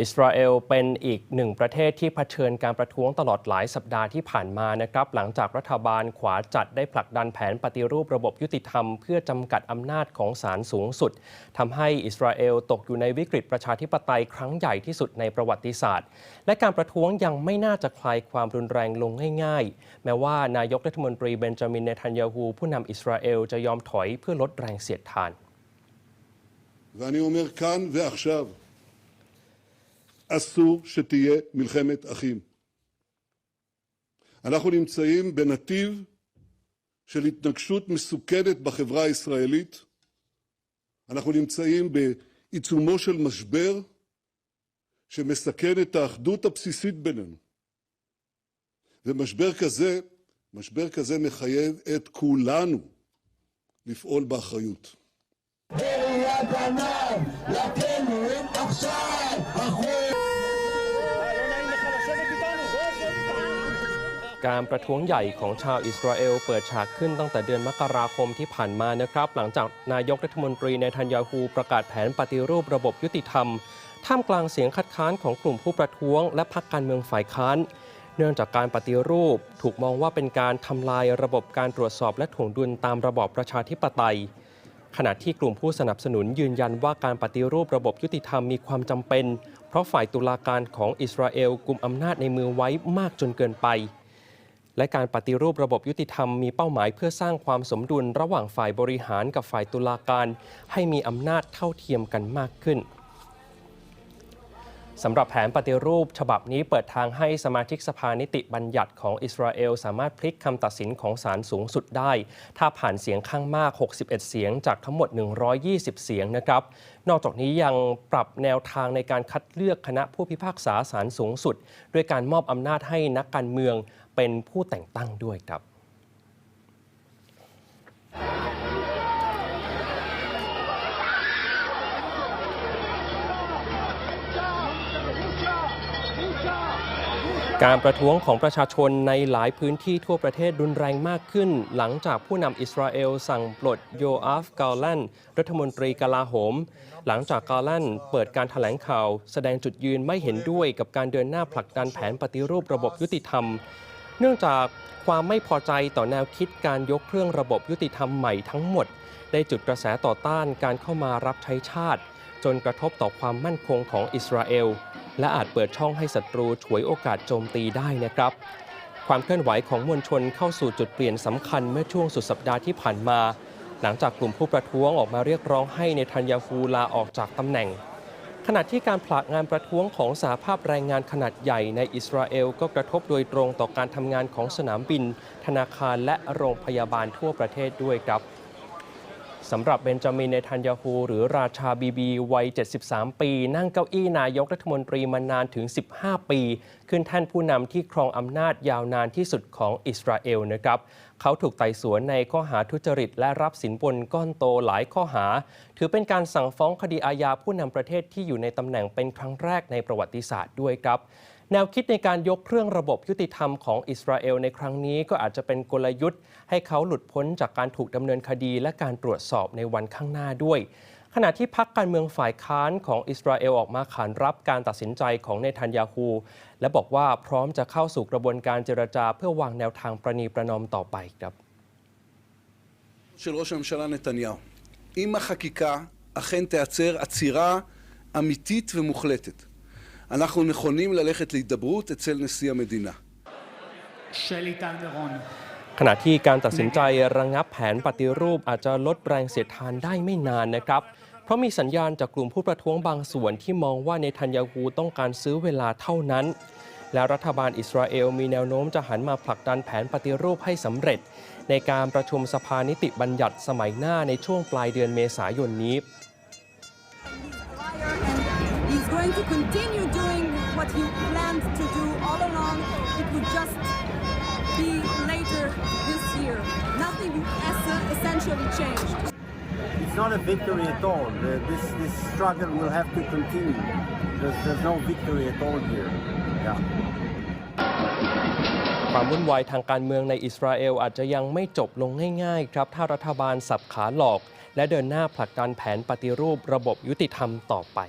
อิสราเอลเป็นอีกหนึ่งประเทศที่เผชิญการประท้วงตลอดหลายสัปดาห์ที่ผ่านมานะครับ หลังจากรัฐบาลขวาจัดได้ผลักดันแผนปฏิรูประบบยุติธรรม เพื่อจำกัดอำนาจของศาลสูงสุดทำให้อิสราเอลตกอยู่ในวิกฤตประชาธิปไตยครั้งใหญ่ที่สุดในประวัติศาสตร์ และการประท้วงยังไม่น่าจะคลายความรุนแรงลงง่าย ๆ แม้ว่านายกรัฐมนตรีเบนจามินเนทันยาฮูผู้นำอิสราเอลจะยอมถอยเพื่อลดแรงเสียดทาน ואני אומר כאן ועכשיו, אסור שתהיה מלחמת אחים. אנחנו נמצאים בנתיב של התנגשות מסוכנת בחברה הישראלית. אנחנו נמצאים בעיצומו של משבר שמסכן את האחדות הבסיסית בינינו. ומשבר כזה, משבר כזה מחייב את כולנו לפעול באחריות. בראיית לכלא עכשיו, החוק! การประท้วงใหญ่ของชาวอิสราเอลเปิดฉากขึ้นตั้งแต่เดือนมกราคมที่ผ่านมานะครับ หลังจากนายกรัฐมนตรีในทันยาฮูประกาศแผนปฏิรูประบบยุติธรรม ท่ามกลางเสียงคัดค้านของกลุ่มผู้ประท้วง และพรรคการเมืองฝ่ายค้าน เนื่องจากการปฏิรูป ถูกมองว่าเป็นการทำลายระบบการตรวจสอบและถ่วงดุลตามระบอบประชาธิปไตย ขณะที่กลุ่มผู้สนับสนุนยืนยันว่าการปฏิรูประบบยุติธรรมมีความจำเป็น เพราะฝ่ายตุลาการของอิสราเอลกลุ่มอำนาจในมือไว้มากจนเกินไป และการปฏิรูประบบยุติธรรมมีเป้าหมายเพื่อสร้างความสมดุลระหว่างฝ่ายบริหารกับฝ่ายตุลาการ ให้มีอำนาจเท่าเทียมกันมากขึ้น สำหรับแผนปฏิรูปฉบับนี้เปิดทางให้สมาชิกสภานิติบัญญัติของอิสราเอล สามารถพลิกคำตัดสินของศาลสูงสุดได้ ถ้าผ่านเสียงข้างมาก 61 เสียงจากทั้งหมด 120 เสียงนะครับ นอกจากนี้ยังปรับแนวทางในการคัดเลือกคณะผู้พิพากษาศาลสูงสุด ด้วยการมอบอำนาจให้นักการเมืองเป็นผู้แต่งตั้งด้วยครับ การประท้วงของประชาชนในหลายพื้นที่ทั่วประเทศรุนแรงมากขึ้น หลังจากผู้นำอิสราเอลสั่งปลดโยอาฟกาลันรัฐมนตรีกลาโหม หลังจากกาลันเปิดการถแถลงข่าว แสดงจุดยืนไม่เห็นด้วยกับการเดินหน้าผลักดันแผนปฏิรูประบบยุติธรรม เนื่องจากความไม่พอใจต่อแนวคิดการยกเครื่องระบบยุติธรรมใหม่ทั้งหมด ได้จุดกระแสต่อต้านการเข้ามารับใช้ชาติ จนกระทบต่อความมั่นคงของอิสราเอล และอาจเปิดช่องให้ศัตรูฉวยโอกาสโจมตีได้นะครับ ความเคลื่อนไหวของมวลชนเข้าสู่จุดเปลี่ยนสำคัญเมื่อช่วงสุดสัปดาห์ที่ผ่านมา หลังจากกลุ่มผู้ประท้วงออกมาเรียกร้องให้ในทันยาฮูลาออกจากตำแหน่ง ขณะที่การผลักงานประท้วงของสหภาพแรงงานขนาดใหญ่ในอิสราเอลก็กระทบโดยตรงต่อการทำงานของสนามบิน ธนาคารและโรงพยาบาลทั่วประเทศด้วยครับ สำหรับเบนจามินเนทันยาฮูหรือราชาบีบีวัย 73 ปี นั่งเก้าอี้นายกรัฐมนตรีมานานถึง 15 ปี ขึ้นแท่นผู้นำที่ครองอำนาจยาวนานที่สุดของอิสราเอลนะครับเขาถูกไต่สวนในข้อหาทุจริต และรับสินบนก้อนโตหลายข้อหา ถือเป็นการสั่งฟ้องคดีอาญาผู้นำประเทศที่อยู่ในตำแหน่งเป็นครั้งแรกในประวัติศาสตร์ด้วยครับ แนวคิดในการยกเครื่องระบบยุติธรรมของอิสราเอลในครั้งนี้ก็อาจจะเป็นกลยุทธ์ ให้เขาหลุดพ้นจากการถูกดำเนินคดีและการตรวจสอบในวันข้างหน้าด้วย ขณะที่พักการเมืองฝ่ายค้านของอิสราเอลออกมาขานรับการตัดสินใจของเนทันยาฮู และบอกว่าพร้อมจะเข้าสู่กระบวนการเจรจาเพื่อวางแนวทางประนีประนอมต่อไปครับ של ראש הממשלה נתניהו. אם החקיקה אכן תיעצר עצירה אמיתית ומוחלטת, אנחנו נכונים ללכת להידברות אצל נשיא המדינה. שלי טל מירון. ขณะที่การตัดสินใจระงงับแผนปฏิรูปอาจจะลดแรงเสียดทานได้ไม่นานนะครับ เพราะมีสัญญาณจากกลุ่มผู้ประท้วงบางส่วนที่มองว่าเนทันยาฮูต้องการซื้อเวลาเท่านั้น และรัฐบาลอิสราเอลมีแนวโน้มจะหันมาผลักดันแผนปฏิรูปให้สำเร็จ ในการประชุมสภานิติบัญญัติสมัยหน้าในช่วงปลายเดือนเมษายนนี้ going to continue doing what he planned to do all along. It would just be later this year. Nothing es- essentially changed. It's not a victory at all. The- this this struggle will have to continue. There's, there's no victory at all here. Yeah. ความวุ่นวายทางการเมืองในอิสราเอลอาจจะยังไม่จบลงง่าย ๆ ครับ ถ้ารัฐบาลสับขาหลอก และเดินหน้าผลักดันแผนปฏิรูประบบยุติธรรมต่อไป